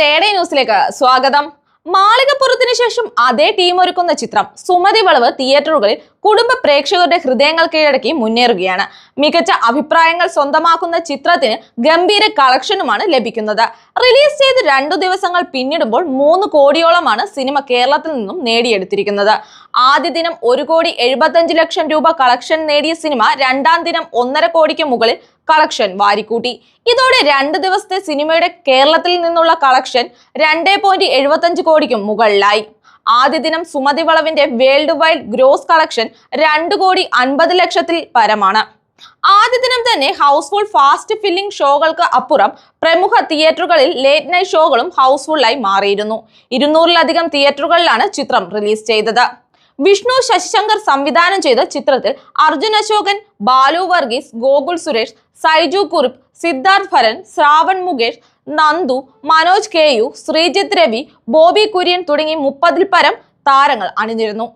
തേടേ ന്യൂസിലേക്ക് സ്വാഗതം. മാളികപ്പുറത്തിന് ശേഷം അതേ ടീം ഒരുക്കുന്ന ചിത്രം സുമതി വളവ് തിയേറ്ററുകളിൽ കുടുംബ പ്രേക്ഷകരുടെ ഹൃദയങ്ങൾ കീഴടക്കി മുന്നേറുകയാണ്. മികച്ച അഭിപ്രായങ്ങൾ സ്വന്തമാക്കുന്ന ചിത്രത്തിന് ഗംഭീര കളക്ഷനുമാണ് ലഭിക്കുന്നത്. റിലീസ് ചെയ്ത് രണ്ടു ദിവസങ്ങൾ പിന്നിടുമ്പോൾ മൂന്ന് കോടിയോളമാണ് സിനിമ കേരളത്തിൽ നിന്നും നേടിയെടുത്തിരിക്കുന്നത്. ആദ്യ ദിനം ഒരു കോടി എഴുപത്തഞ്ച് ലക്ഷം രൂപ കളക്ഷൻ നേടിയ സിനിമ രണ്ടാം ദിനം ഒന്നര കോടിക്ക് മുകളിൽ കളക്ഷൻ വാരിക്കൂട്ടി. ഇതോടെ രണ്ട് ദിവസത്തെ സിനിമയുടെ കേരളത്തിൽ നിന്നുള്ള കളക്ഷൻ രണ്ടേ പോയിന്റ് എഴുപത്തഞ്ച് കോടിക്കും മുകളിലായി. ആദ്യ ദിനം സുമതി വളവിന്റെ വേൾഡ് വൈഡ് ഗ്രോസ് കളക്ഷൻ രണ്ട് കോടി അൻപത് ലക്ഷത്തിൽ പരമാണ്. ആദ്യ ദിനം തന്നെ ഹൗസ്ഫുൾ ഫാസ്റ്റ് ഫില്ലിംഗ് ഷോകൾക്ക് അപ്പുറം പ്രമുഖ തിയേറ്ററുകളിൽ ലേറ്റ് നൈറ്റ് ഷോകളും ഹൗസ്ഫുള്ളായി മാറിയിരുന്നു. ഇരുന്നൂറിലധികം തിയേറ്ററുകളിലാണ് ചിത്രം റിലീസ് ചെയ്തത്. വിഷ്ണു ശശിശങ്കർ സംവിധാനം ചെയ്ത ചിത്രത്തിൽ അർജുൻ അശോകൻ ബാലു വർഗീസ് ഗോകുൽ സുരേഷ് സൈജു കുറിപ്പ് സിദ്ധാർത്ഥ് ഭരൻ ശ്രാവൺ മുകേഷ് നന്ദു മനോജ് കെ യു ശ്രീജിത്ത് രവി ബോബി കുര്യൻ തുടങ്ങി മുപ്പതിൽ പരം താരങ്ങൾ അണിനിരുന്നു.